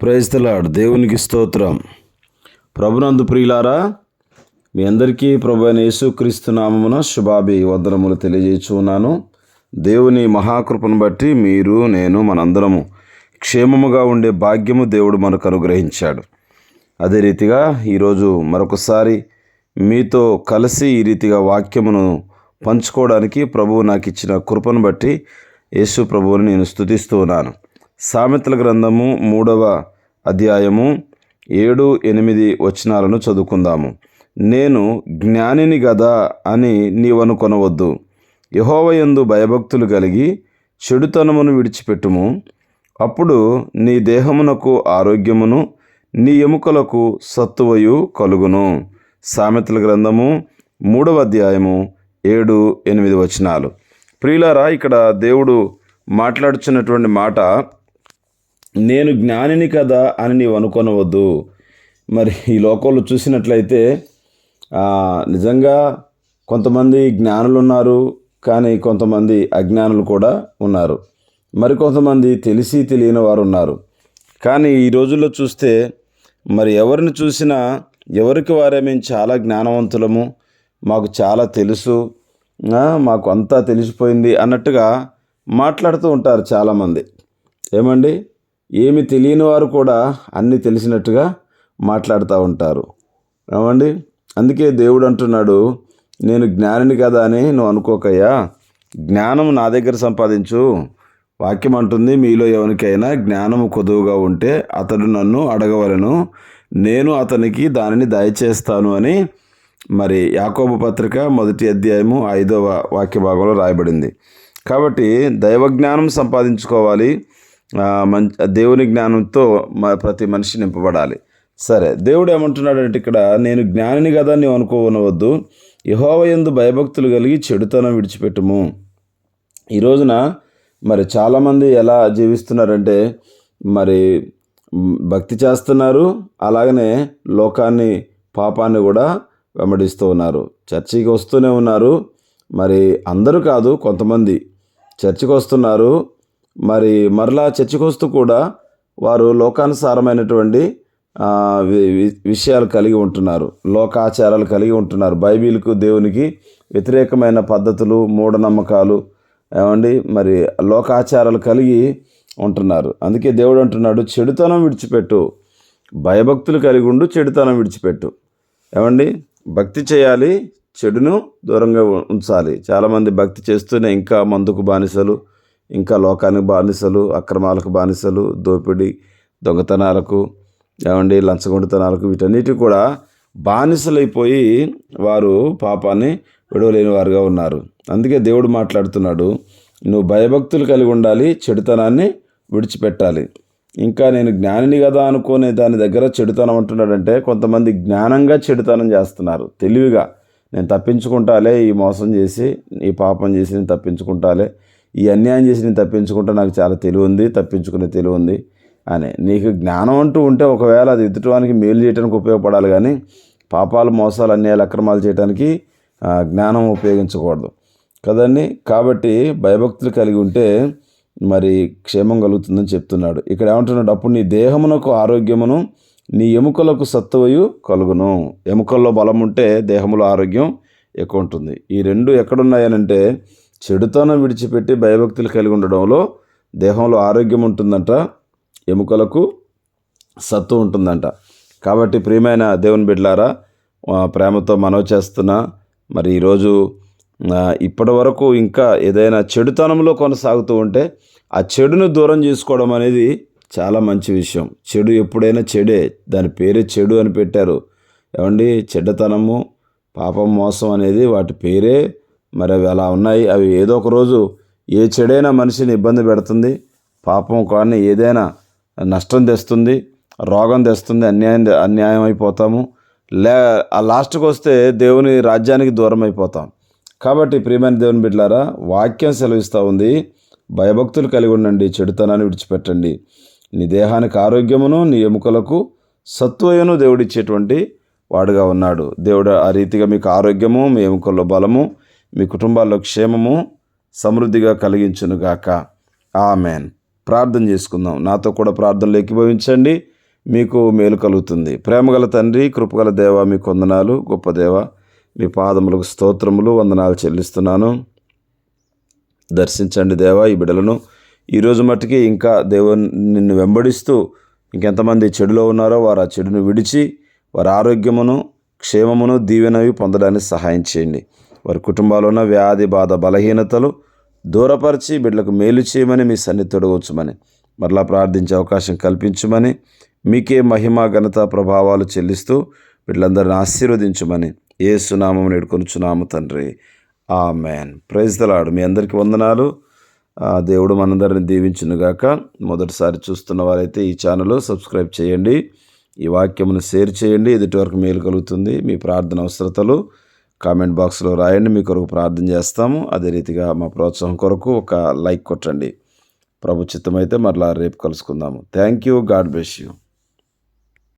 Praise the Lord దేవునికి స్తోత్రం. ప్రభునందు ప్రియులారా మీ అందరికీ ప్రభు అయిన యేసుక్రీస్తు నామమున శుభాభి వందనములు తెలియజేస్తున్నాను దేవుని మహాకృపను బట్టి మీరు నేను మనందరము క్షేమముగా ఉండే భాగ్యము దేవుడు మనకు అనుగ్రహించాడు. అదే రీతిగా ఈరోజు మరొకసారి మీతో కలిసి ఈ రీతిగా వాక్యమును పంచుకోవడానికి ప్రభువు నాకు ఇచ్చిన కృపను బట్టి యేసు ప్రభువుని నేను స్తుతిస్తూ ఉన్నాను. సామెతల గ్రంథము మూడవ అధ్యాయము ఏడు ఎనిమిది వచనాలను చదువుకుందాము. నేను జ్ఞానిని గదా అని నీవనుకొనవద్దు యహోవయందు భయభక్తులు కలిగి చెడుతనమును విడిచిపెట్టుము. అప్పుడు నీ దేహమునకు ఆరోగ్యమును నీ ఎముకలకు సత్తువయు కలుగును. సామెతల గ్రంథము మూడవ అధ్యాయము ఏడు ఎనిమిది వచనాలు. ప్రియులారా ఇక్కడ దేవుడు మాట్లాడుచున్నటువంటి మాట నేను జ్ఞానిని కదా అని నీవు అనుకొనవద్దు. మరి ఈ లోకంలో చూసినట్లయితే నిజంగా కొంతమంది జ్ఞానులు ఉన్నారు కానీ కొంతమంది అజ్ఞానులు కూడా ఉన్నారు. మరి కొంతమంది తెలిసి తెలియని వారు ఉన్నారు కానీ ఈ రోజుల్లో చూస్తే మరి ఎవరిని చూసినా ఎవరికి వారే మేము చాలా జ్ఞానవంతులము మాకు చాలా తెలుసు మాకు అంతా తెలిసిపోయింది అన్నట్టుగా మాట్లాడుతూ ఉంటారు చాలామంది. ఏమండి? ఏమి తెలియని వారు కూడా అన్నీ తెలిసినట్టుగా మాట్లాడుతూ ఉంటారు. ఏమండి? అందుకే దేవుడు అంటున్నాడు నేను జ్ఞానిని కదా అని నువ్వు అనుకోకయ్యా. జ్ఞానం నా దగ్గర సంపాదించు. వాక్యం అంటుంది మీలో ఎవరికైనా జ్ఞానము కొదువుగా ఉంటే అతడు నన్ను అడగవలను. నేను అతనికి దానిని దయచేస్తాను అని మరి యాకోబు పత్రిక మొదటి అధ్యాయము ఐదవ వాక్య భాగంలో రాయబడింది. కాబట్టి దైవ జ్ఞానం సంపాదించుకోవాలి. మంచి దేవుని జ్ఞానంతో ప్రతి మనిషి నింపబడాలి. సరే దేవుడు ఏమంటున్నాడంటే ఇక్కడ నేను జ్ఞానిని కదా నీవు అనుకోనవద్దు యహోవ యందు భయభక్తులు కలిగి చెడుతనం విడిచిపెట్టుము. ఈ రోజున మరి చాలామంది ఎలా జీవిస్తున్నారంటే మరి భక్తి చేస్తున్నారు అలాగనే లోకాన్ని పాపాన్ని కూడా వెంబడిస్తూ ఉన్నారు. చర్చికి వస్తూనే ఉన్నారు. మరి అందరూ కాదు కొంతమంది చర్చికి వస్తున్నారు మరి మరలా చర్చకొస్తూ కూడా వారు లోకానుసారమైనటువంటి విషయాలు కలిగి ఉంటున్నారు. లోకాచారాలు కలిగి ఉంటున్నారు. బైబిల్కు దేవునికి వ్యతిరేకమైన పద్ధతులు మూఢనమ్మకాలు ఏమండి మరి లోకాచారాలు కలిగి ఉంటున్నారు. అందుకే దేవుడు అంటున్నాడు చెడుతనం విడిచిపెట్టు. భయభక్తులు కలిగి ఉండు చెడుతనం విడిచిపెట్టు. ఏమండి భక్తి చేయాలి చెడును దూరంగా ఉంచాలి. చాలామంది భక్తి చేస్తూనే ఇంకా మందుకు బానిసలు ఇంకా లోకానికి బానిసలు అక్రమాలకు బానిసలు దోపిడీ దొంగతనాలకు ఏమండి లంచగొండితనాలకు వీటన్నిటి కూడా బానిసలైపోయి వారు పాపాన్ని విడవలేని వారుగా ఉన్నారు. అందుకే దేవుడు మాట్లాడుతున్నాడు నువ్వు భయభక్తులు కలిగి ఉండాలి చెడుతనాన్ని విడిచిపెట్టాలి. ఇంకా నేను జ్ఞానిని కదా అనుకునే దాని దగ్గర చెడుతనం అంటున్నాడంటే కొంతమంది జ్ఞానంగా చెడుతనం చేస్తున్నారు. తెలివిగా నేను తప్పించుకుంటాలే ఈ మోసం చేసి ఈ పాపం చేసి నేను తప్పించుకుంటాలే ఈ అన్యాయం చేసి నేను తప్పించుకుంటే నాకు చాలా తెలివి ఉంది తప్పించుకునే తెలివి ఉంది అని. నీకు జ్ఞానం అంటూ ఉంటే ఒకవేళ అది ఎదుటివానికి మేలు చేయడానికి ఉపయోగపడాలి కానీ పాపాలు మోసాలు అన్యాయాలు అక్రమాలు చేయడానికి జ్ఞానం ఉపయోగించకూడదు. కదండి? కాబట్టి భయభక్తులు కలిగి ఉంటే మరి క్షేమం కలుగుతుందని చెప్తున్నాడు. ఇక్కడ ఏమంటున్నాడు? అప్పుడు నీ దేహమునకు ఆరోగ్యమును నీ ఎముకలకు సత్తువయు కలుగును. ఎముకల్లో బలం ఉంటే దేహంలో ఆరోగ్యం ఎక్కువ ఉంటుంది. ఈ రెండు ఎక్కడున్నాయనంటే చెడుతనం విడిచిపెట్టి భయభక్తులు కలిగి ఉండడంలో దేహంలో ఆరోగ్యం ఉంటుందంట ఎముకలకు సత్తు ఉంటుందంట. కాబట్టి ప్రియమైన దేవుని బిడ్డలారా ప్రేమతో మనవి చేస్తున్నా మరి ఈరోజు ఇప్పటి వరకు ఇంకా ఏదైనా చెడుతనంలో కొనసాగుతూ ఉంటే ఆ చెడును దూరం చేసుకోవడం అనేది చాలా మంచి విషయం. చెడు ఎప్పుడైనా చెడే దాని పేరే చెడు అని పెట్టారు. ఏమండి? చెడ్డతనము పాపం మోసం అనేది వాటి పేరే మరి అవి అలా ఉన్నాయి. అవి ఏదో ఒక రోజు ఏ చెడైనా మనిషిని ఇబ్బంది పెడుతుంది. పాపం కానీ ఏదైనా నష్టం తెస్తుంది రోగం తెస్తుంది అన్యాయం అన్యాయం అయిపోతాము. లే ఆ లాస్ట్కి వస్తే దేవుని రాజ్యానికి దూరం అయిపోతాం. కాబట్టి ప్రియమైన దేవుని బిడ్డలారా వాక్యం సెలవిస్తూ ఉంది. భయభక్తులు కలిగి ఉండండి చెడుతనాన్ని విడిచిపెట్టండి. నీ దేహానికి ఆరోగ్యమును నీ ఎముకలకు సత్వయను దేవుడిచ్చేటువంటి వాడుగా ఉన్నాడు. దేవుడు ఆ రీతిగా మీకు ఆరోగ్యము మీ ఎముకల్లో బలము మీ కుటుంబాల్లో క్షేమము సమృద్ధిగా కలిగించునుగాక. ఆమెన్. ప్రార్థన చేసుకుందాం. నాతో కూడా ప్రార్థనలు ఎక్కిభవించండి మీకు మేలు కలుగుతుంది. ప్రేమగల తండ్రి కృపగల దేవ మీ వందనాలు గొప్ప దేవ మీ పాదములకు స్తోత్రములు వందనాలు చెల్లిస్తున్నాను. దర్శించండి దేవా ఈ బిడలను. ఈరోజు మట్టుకి ఇంకా దేవుని నిన్ను వెంబడిస్తూ ఇంకెంతమంది చెడులో ఉన్నారో వారు ఆ చెడును విడిచి వారి ఆరోగ్యమును క్షేమమును దీవెనవి పొందడానికి సహాయం చేయండి. వారి కుటుంబాల్లో ఉన్న వ్యాధి బాధ బలహీనతలు దూరపరిచి బిడ్డలకు మేలు చేయమని మీ సన్నిధి తొడవచ్చుమని మరలా ప్రార్థించే అవకాశం కల్పించమని మీకే మహిమ ఘనత ప్రభావాలు చెల్లిస్తూ వీళ్ళందరిని ఆశీర్వదించమని ఏ సునామం నేడుకొనుచున్నాము తండ్రి. ఆ మ్యాన్ ప్రైజ్ దలాడు మీ అందరికీ వందనాలు. దేవుడు మనందరిని దీవించునుగాక. మొదటిసారి చూస్తున్న వారైతే ఈ ఛానల్ సబ్స్క్రైబ్ చేయండి. ఈ వాక్యమును షేర్ చేయండి. ఎదుటి వరకు మేలు కలుగుతుంది. మీ ప్రార్థన అవసరతలు కామెంట్ బాక్స్లో రాయండి మీ కొరకు ప్రార్థన చేస్తాము. అదే రీతిగా మా ప్రోత్సాహం కొరకు ఒక లైక్ కొట్టండి. ప్రభు చిత్తమైతే మరలా రేపు కలుసుకుందాము. Thank you God bless you